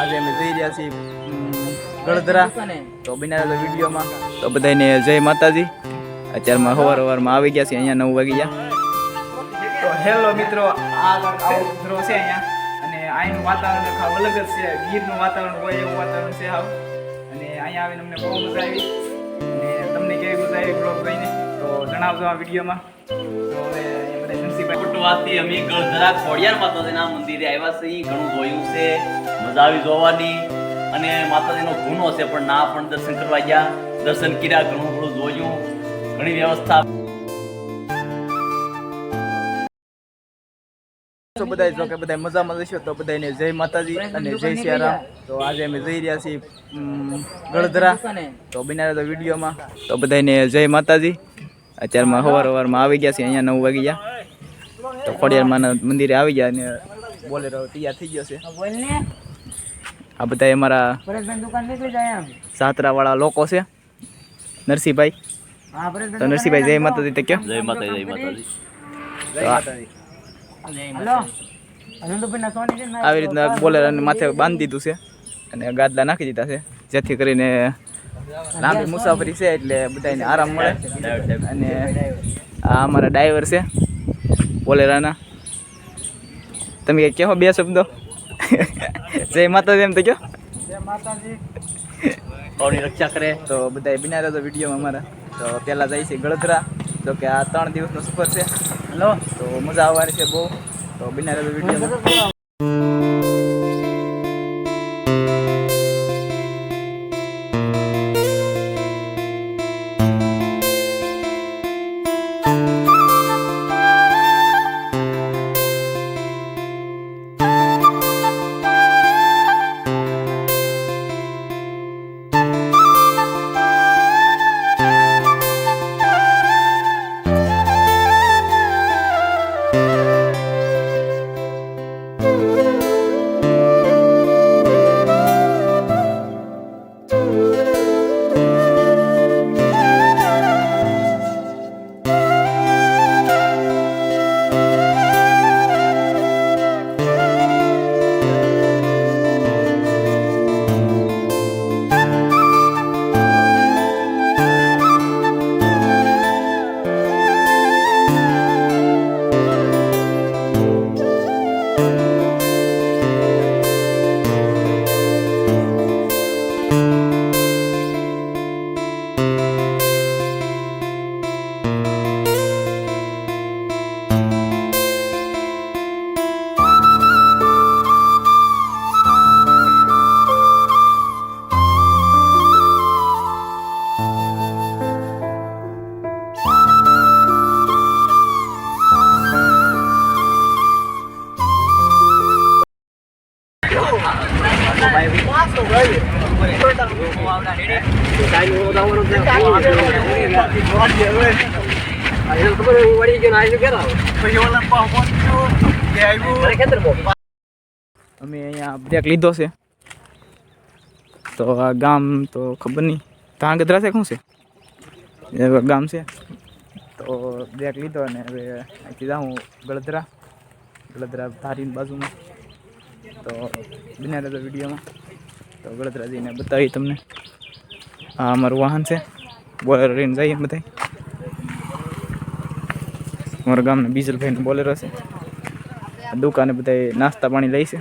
આજે અમે જઈ રહ્યા છીએ ગળધરા. તો બનાવેલો વિડીયોમાં. તો બધાને જય માતાજી. અત્યારમાં સવાર સવારમાં આવી ગયા છે અહીંયા નવ વાગી ગયા. તો હેલો મિત્રો, આ આવો છે અહીંયા. અને અહીંનું વાતાવરણ ખાવ અલગ જ છે. ગીરનું વાતાવરણ હોય એવું વાતાવરણ છે આવ. અને અહીંયા આવીને અમને બહુ મજા આવી. અને તમને કેવી મજા આવી બ્લોગ જોઈને તો જણાવજો આ વિડીયોમાં. તો હવે નરસિંહભાઈ કુટવાસથી અમે ગળધરા ખોડિયાર માતાજીના મંદિરે આવ્યા છે ઘણું જોયું છે. મજા આવી જોવાની. અને માતાજીનો ગુનો છે પણ ના પણ દર્શન કરવા ગયા. દર્શન કર્યા ઘણું બધું જોયું. ઘણી વ્યવસ્થા. તો બધા જો કે બધા મજામાં જશો તો બધાને જય માતાજી અને જય સિયારામ. તો આજે અમે જઈ રહ્યા છીએ ગળધરા. તો બનાવેલો વિડીયોમાં. તો બધાને જય માતાજી. અત્યારમાં સવાર હવારમાં આવી ગયા છે અહીંયા નવ વાગી ગયા. તો ખોડિયારમાંના મંદિરે આવી ગયા અને બોલેરો તૈયાર થઈ ગયો છે. આ બધા અમારા સાતરાવાળા લોકો છે. નરસિંહભાઈ. તો નરસિંહભાઈ જય માતાજી તે કેમ જય માતાજી જય માતાજી. આવી રીતના બોલેરાને માથે બાંધી દીધું છે અને ગાદલા નાખી દીધા છે. જેથી કરીને લાંબી મુસાફરી છે એટલે બધાને આરામ મળે. અને આ અમારા ડ્રાઈવર છે બોલેરાના. તમે કંઈક કહો બે શબ્દો જય માતાજી એમ તો કહો ઓની રક્ષા કરે. તો બધા બિના તો વિડીયોમાં અમારા. તો પહેલાં જાય છે ગળધરા. તો કે આ ત્રણ દિવસનો સફર છે. હલો. તો મજા આવવાની છે બહુ. તો બિના રહેતો વિડીયોમાં. અમે અહીંયા બ્રેક લીધો છે. તો આ ગામ તો ખબર નહીં. ધાંગધ્રા છે શું છે? ગામ છે. તો બ્રેક લીધો અને હવે અહીંથી જાઉં ગળધરા. ગળધરા ધારીની બાજુમાં. તો બિના રહેતો વિડીયોમાં. તો ગળધરા જઈને બતાવી તમને. આ અમારું વાહન છે. બોલેરો લઈને જઈએ બધા અમારા ગામના બીજલભાઈને બોલેરો છે. દુકાને બધા નાસ્તા પાણી લઈ છે.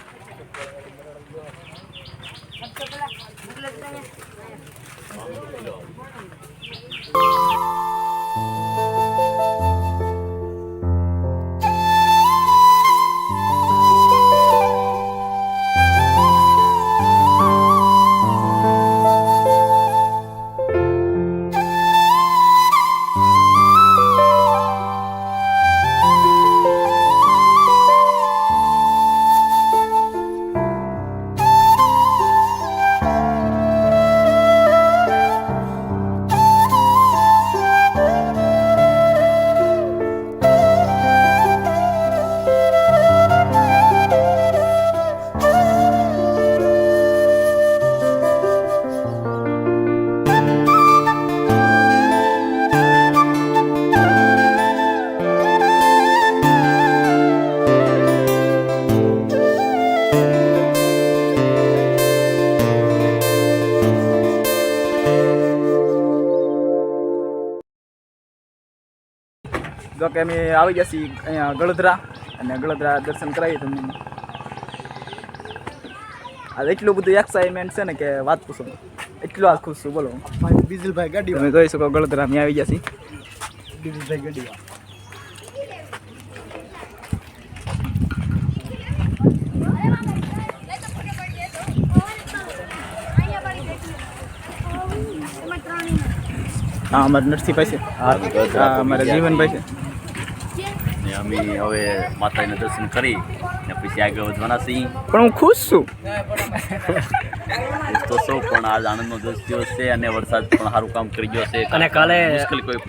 કે અમે આવી ગયા છીએ અહીંયા ગળધરા અને ગળધરા દર્શન કરાવીએ તમને. આ એટલું બધું એક્સાઇટમેન્ટ છે ને કે વાત પૂછો. એટલું આ ખુશ છું બોલો. બીજલભાઈ ગાડી તમે જોઈ શકો ગળધરા અમે આવી ગયા છીએ. બીજલભાઈ ગાડી હા અમારા નરસિંહભાઈ છે. હા અમારા જીવનભાઈ છે. અમે હવે માતાજીના દર્શન કરી ને પછી આગળ વધવાના છીએ. પણ હું ખુશ છું. તો સૌ પણ આજ આનંદનો દસ દિવસ છે અને વરસાદ પણ સારું કામ કરી ગયો છે. અને કાલે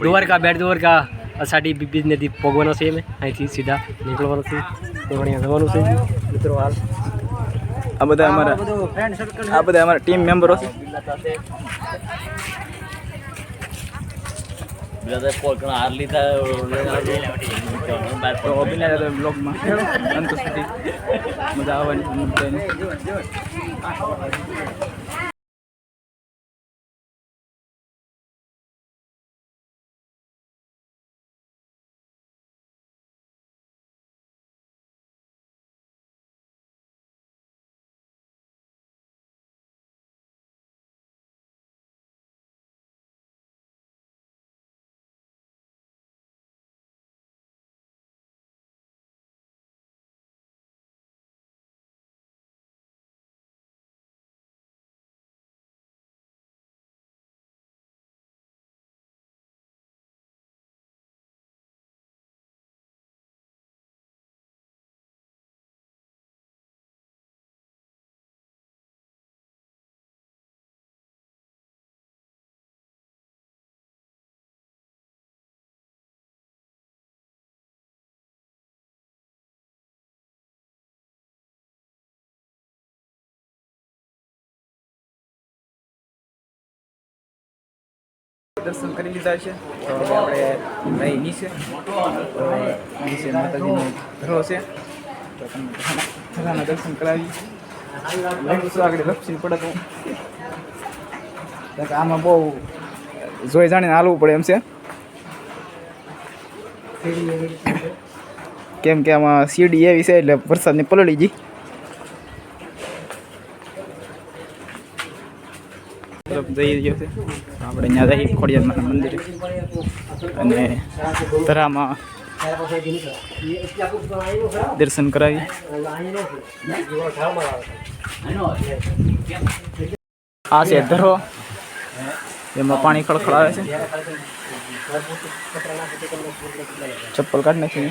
દ્વારકા બેટ દ્વારકા અષાઢી બીજ નદી પગવાનો છે અમે. અહીંથી સીધા નીકળવાનું છે. તો અહીંયા જવાનું છે. મિત્રો હાલ. આ બધા અમારા આ બધા અમારા ટીમ મેમ્બરો છે કોઈ ઘણા હાર લીધા તો બ્લોગમાં અંત સુધી. મજા આવવાની. દર્શન કરી લીધા છે. તો હવે આપણે અહીં નીચે નીચે માતાજીનો ધરો છે. તો તમને ધરાના- દર્શન કરાવી. આગળ લપસી પડે તો. આમાં બહુ જોઈ જાણીને હાલવું પડે એમ છે. કેમ કે આમાં સીડી એવી છે એટલે વરસાદની પલળી ગઈ. તરફ જઈ રહ્યો છે. આપણે ત્યાં જઈએ ખોડિયારના મંદિરે. અને તરામાં દર્શન કરાવી. આ છે ધરો. એમાં પાણી ખળખળાવે છે. ચપ્પલ કાઢ નાખી.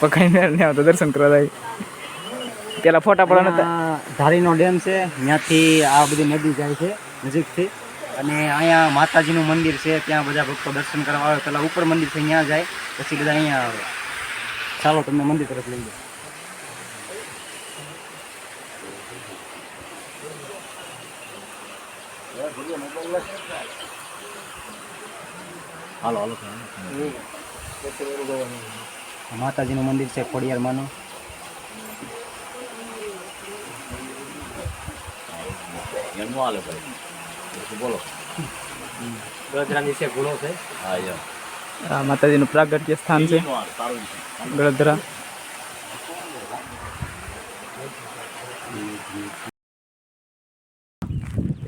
પકડીને ને આવતો દર્શન કરવા જાય પેલા ફોટા પડવા નતા. ધારીનો ડેમ છે ત્યાંથી આ બધી નદી જાય છે નજીકથી. અને અહીંયા માતાજીનું મંદિર છે ત્યાં બધા ભક્તો દર્શન કરવા આવે. પેલા ઉપર મંદિર છે ત્યાં જાય પછી બધા અહીંયા આવે. ચાલો તમને મંદિર તરફ લઈ જાઓ. હાલો હાલો. માતાજીનું મંદિર છે ખોડિયારમાંનું બોલો ગળદરાની છે ગુણો છે. હા યાર માતાજીનું પ્રાગટ્ય સ્થાન છે. ગળધરા.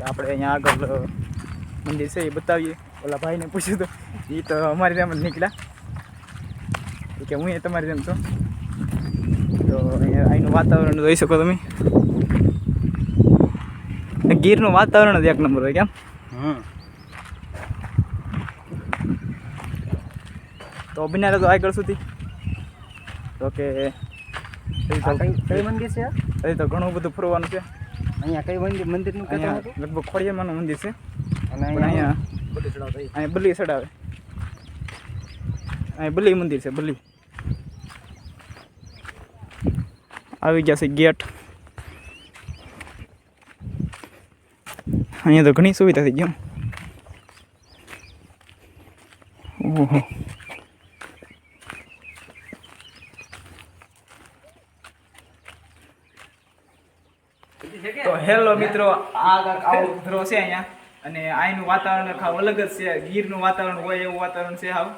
આપણે અહીંયા આગળ મંદિર છે એ બતાવીએ. ઓલા ભાઈને પૂછ્યું તો એ તો અમારી ત્યાં જ નીકળ્યા કે હું એ તમારી જેમ છું. તો અહીંયા અહીંનું વાતાવરણ જોઈ શકો તમે. ગીરનું વાતાવરણ જ એક નંબર હોય કેમ? તો બિના તો આગળ સુધી. તો કે કઈ મંદિર છે અહીં તો ઘણું બધું ફરવાનું છે. અહીંયા કઈ મંદિર મંદિરનું અહીંયા લગભગ ખોડિયારમાંનું મંદિર છે. અને અહીંયા અહીંયા અહીંયા બલી ચડાવે. અહીંયા બલી મંદિર છે બલી. આવી ગયા છે ગેટ. અહીંયા તો ઘણી સુવિધા થઈ ગઈ. ઓહો. તો હેલો મિત્રો, આ આવો છે અહીંયા. અને અહીંનું વાતાવરણ ખાવ અલગ જ છે. ગીરનું વાતાવરણ હોય એવું વાતાવરણ છે હાવ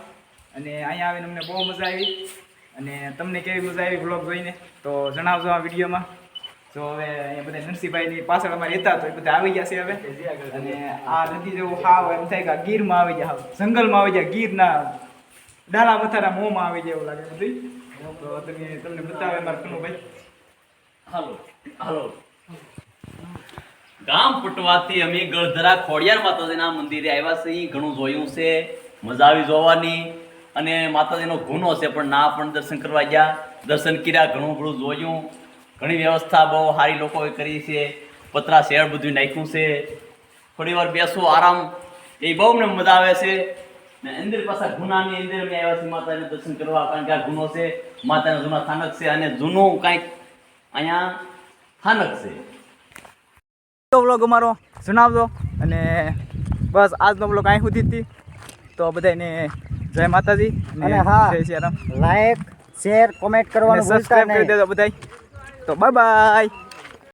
અને અહીંયા આવીને અમને બહુ મજા આવી. અને તમને કેવી મજા આવી બ્લોગ જોઈને? તો જણાવજો આ વિડીયોમાં. જો હવે અહીંયા બધા નરસિંહભાઈની પાછળ અમારે રહેતા તો એ બધા આવી ગયા છે હવે. અને આ નદી જેવું હાવ એમ થાય કે આ ગીરમાં આવી ગયા જંગલમાં આવી ગયા, ગીરના ડાલા મથારા મોંમાં આવી જાય એવું લાગે બધું તો તમે તમને બતાવે મારા કનુભાઈ. હાલો હાલો. ગામ પટવાથી અમે ગળધરા ખોડિયાર માતાજીના મંદિરે આવ્યા છે અહીં ઘણું જોયું છે. મજા આવી જોવાની. અને માતાજીનો ગુનો છે, પણ ના, પણ દર્શન કરવા ગયા. દર્શન કર્યા, ઘણું બધું જોયું. ઘણી વ્યવસ્થા બહુ સારી લોકોએ કરી છે. પતરા શેર બધું નાખ્યું છે. થોડી વાર બેસવું આરામ. એ બહુ મને મજા આવે છે. ને અંદર પાછા ગુનાની અંદર અમે આવ્યા છીએ, માતાજીના દર્શન કરવા, કારણ કે આ ગુનો છે. માતાના જૂના સ્થાનક છે અને જૂનું કાંઈક અહીંયા સ્થાનક છે. તો બ્લોગ અમારો જણાવજો. અને બસ આજનો બ્લોગ અહીં સુધી હતી. તો બધાને જય માતાજી. અને હા. લાઈક શેર કોમેન્ટ કરવાનું ભૂલતા સબસ્ક્રાઇબ કરી નહીં. દેજો બધાય. તો બાય બાય